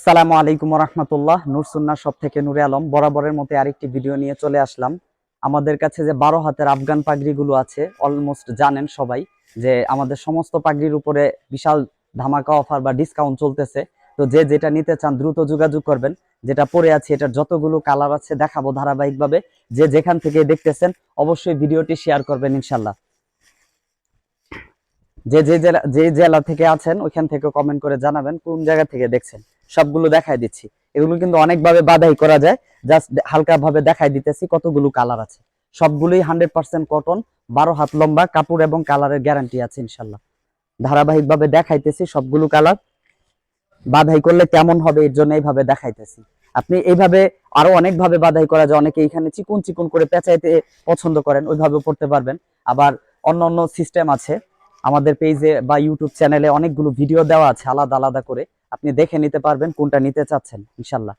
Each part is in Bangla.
সালামু আলাইকুম রহমতুল্লাহ নুরসুন্না সব থেকে নুরে আলম। বরাবরের মতো আরেকটি ভিডিও নিয়ে চলে আসলাম। আমাদের কাছে যে বারো হাতের আফগান পাগড়িগুলো আছে অলমোস্ট জানেন সবাই যে আমাদের সমস্ত পাগড়ির উপরে বিশাল ধামাকা অফার বা ডিসকাউন্ট চলতেছে। তো যে যেটা নিতে চান দ্রুত যোগাযোগ করবেন। যেটা পরে আছে, এটার যতগুলো কালার আছে দেখাবো ধারাবাহিকভাবে। যে যেখান থেকে দেখতেছেন, অবশ্যই ভিডিওটি শেয়ার করবেন ইনশাল্লাহ যে যে জেলা যে জেলা থেকে আছেন, ওইখান থেকে কমেন্ট করে জানাবেন, কোন জায়গা থেকে দেখছেন। সবগুলো দেখাই দিচ্ছি। এগুলো কিন্তু অনেকভাবে বাধাই করা যায়। জাস্ট হালকা ভাবে দেখাই দিতেছি কতগুলো কালার আছে। সবগুলোই হান্ড্রেড পার্সেন্ট কটন বারো হাত লম্বা, কাপড় এবং কালারের গ্যারান্টি আছে ইনশাল্লাহ। ধারাবাহিক ভাবে দেখাইতেছি সবগুলো কালার বাধাই করলে কেমন হবে এর জন্য এইভাবে দেখাইতেছি। আপনি এইভাবে আরও অনেক ভাবে বাধাই করা যায়। অনেকে এখানে চিকুন চিকুন করে পেঁচাইতে পছন্দ করেন ওইভাবে পড়তে পারবেন। আবার অন্য অন্য সিস্টেম আছে। আমাদের পেজে বা ইউটিউব চ্যানেলে অনেকগুলো ভিডিও দেওয়া আছে, আলাদা আলাদা করে। আপনি দেখে নিতে পারবেন কোনটা নিতে চাচ্ছেন ইনশাল্লাহ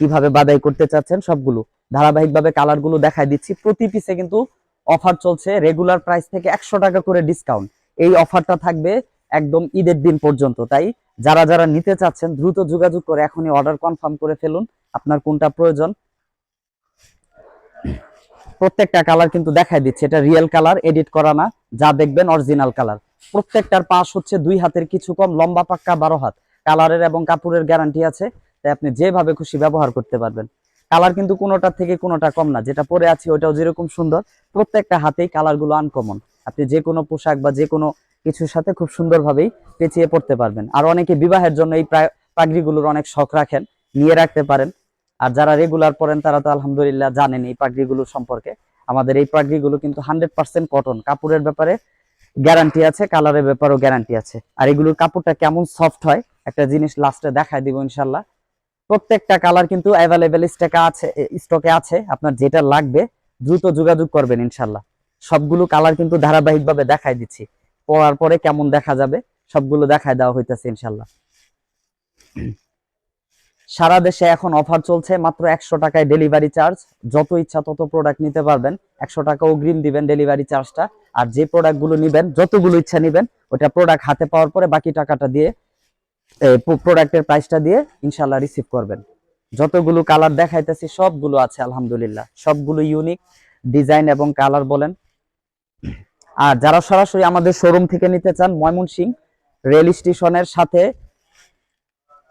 কীভাবে বাদাই করতে চাচ্ছেন সবগুলো। ধারাবাহিকভাবে কালারগুলো দেখাই দিচ্ছি। প্রতি পিসে কিন্তু অফার চলছে রেগুলার প্রাইস থেকে একশো টাকা করে ডিসকাউন্ট এই অফারটা থাকবে একদম ঈদের দিন পর্যন্ত। তাই যারা যারা নিতে চাচ্ছেন, দ্রুত যোগাযোগ করে এখনই অর্ডার কনফার্ম করে ফেলুন আপনার কোনটা প্রয়োজন। প্রত্যেকটা কালার কিন্তু দেখাই দিচ্ছে। এটা রিয়েল কালার এডিট করা না। যা দেখবেন অরিজিনাল কালার। প্রত্যেকটার পাশ হচ্ছে দুই হাতের কিছু কম, লম্বা, পাক্কা, বারো হাত। কালারের এবং কাপড়ের গ্যারান্টি আছে, তাই আপনি যেভাবে খুশি ব্যবহার করতে পারবেন। কালার কিন্তু কোনোটার থেকে কোনোটা কম না, যেটা পরে আছে ওটাও যেরকম সুন্দর, প্রত্যেকটা হাতেই কালারগুলো আনকমন আপনি যে কোনো পোশাক বা যে কোনো কিছুর সাথে খুব সুন্দরভাবেই পেঁচিয়ে পড়তে পারবেন। আর অনেকে বিবাহের জন্য এই পাগড়িগুলোর অনেক শখ রাখেন, নিয়ে রাখতে পারেন। আর যারা রেগুলার পরেন, তারা তো আলহামদুলিল্লাহ জানেন এই পাগড়িগুলো সম্পর্কে। আমাদের এই পাগড়িগুলো কিন্তু হান্ড্রেড পার্সেন্ট কটন কাপড়ের ব্যাপারে গ্যারান্টি আছে কালারের ব্যাপারেও গ্যারান্টি আছে। আর এগুলোর কাপড়টা কেমন সফট হয় একটা জিনিস লাস্টে দেখায় দিব ইনশাল্লাহ প্রত্যেকটা কালার কিন্তু অ্যাভেলেবেল স্টকে আছে স্টকে আছে, আপনার যেটা লাগবে দ্রুত যোগাযোগ করবেন ইনশাল্লাহ সবগুলো কালার কিন্তু ধারাবাহিকভাবে দেখাই দিচ্ছি। পরার পরে কেমন দেখা যাবে, সবগুলো দেখায় দেওয়া হইতেছে ইনশাল্লাহ সারা দেশে এখন অফার চলছে, মাত্র একশো টাকায় ডেলিভারি চার্জ যত ইচ্ছা তত প্রোডাক্ট নিতে পারবেন। একশো টাকা অগ্রিম দিবেন ডেলিভারি চার্জটা আর যে প্রোডাক্টগুলো নিবেন, যতগুলো ইচ্ছা নিবেন ওটা প্রোডাক্ট হাতে পাওয়ার পরে বাকি টাকাটা দিয়ে প্রোডাক্টের প্রাইসটা দিয়ে ইনশাল্লাহ রিসিভ করবেন। যতগুলো কালার দেখাইতেছি, সবগুলো আছে, আলহামদুলিল্লাহ। সবগুলো ইউনিক ডিজাইন এবং কালার বলেন। আর যারা সরাসরি আমাদের শোরুম থেকে নিতে চান, ময়মনসিং রেল স্টেশনের সাথে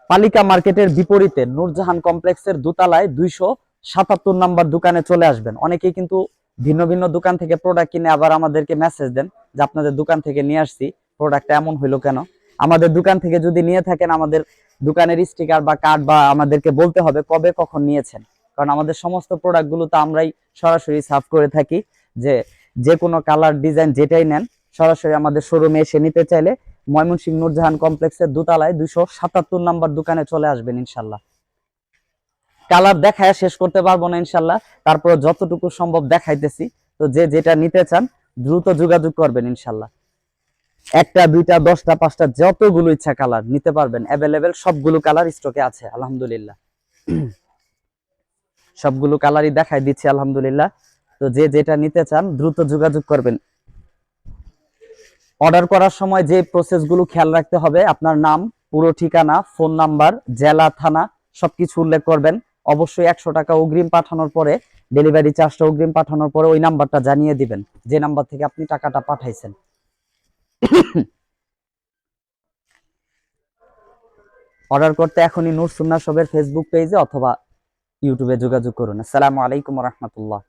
পালিকা মার্কেটের বিপরীতে নূরজাহান কমপ্লেক্সের দোতলায় দুইশো সাতাত্তর নাম্বার দোকানে চলে আসবেন। অনেকেই কিন্তু ভিন্ন ভিন্ন দোকান থেকে প্রোডাক্ট কিনে আবার আমাদেরকে মেসেজ দেন যে, আপনাদের দোকান থেকে নিয়ে আসছি প্রোডাক্টটা এমন হইল কেন? আমাদের দোকান থেকে যদি নিয়ে থাকেন আমাদের দোকানের স্টিকার বা কার্ড বা আমাদেরকে বলতে হবে কবে কখন নিয়েছেন। কারণ আমাদের সমস্ত প্রোডাক্টগুলো তো আমরাই সরাসরি সার্ভ করে থাকি যে যে কোনো কালার ডিজাইন যেটাই নেন, সরাসরি আমাদের শোরুমে এসে নিতে চাইলে ময়মনসিংহ নূরজাহান কমপ্লেক্সের দোতলায় দুশো সাতাত্তর নাম্বার দোকানে চলে আসবেন ইনশাল্লাহ। কালার দেখায় শেষ করতে পারব না ইনশাল্লাহ তারপর যতটুকু সম্ভব দেখাইতেছি। তো যে যেটা নিতে চান, দ্রুত যোগাযোগ করবেন ইনশাল্লাহ। একটা, দুইটা, দশটা, পাঁচটা, যতগুলো ইচ্ছা কালার নিতে পারবেন অ্যাভেলেবেল সবগুলো কালার স্টকে আছে, আলহামদুলিল্লাহ। সবগুলো কালারই দেখাই দিচ্ছি, আলহামদুলিল্লাহ। তো যে যেটা নিতে চান, দ্রুত যোগাযোগ করবেন। অর্ডার করার সময় যে প্রসেসগুলো খেয়াল রাখতে হবে, আপনার নাম, পুরো ঠিকানা ফোন নাম্বার জেলা, থানা, সবকিছু উল্লেখ করবেন। অবশ্যই একশো টাকা অগ্রিম পাঠানোর পরে ডেলিভারি চার্জটা অগ্রিম পাঠানোর পরে ওই নাম্বারটা জানিয়ে দিবেন, যে নাম্বার থেকে আপনি টাকাটা পাঠাইছেন। অর্ডার করতে এখনই নূর সুন্না সবের ফেসবুক পেজে অথবা ইউটিউবে যোগাযোগ করুন। আসসালামু আলাইকুম রহমতুল্লাহ।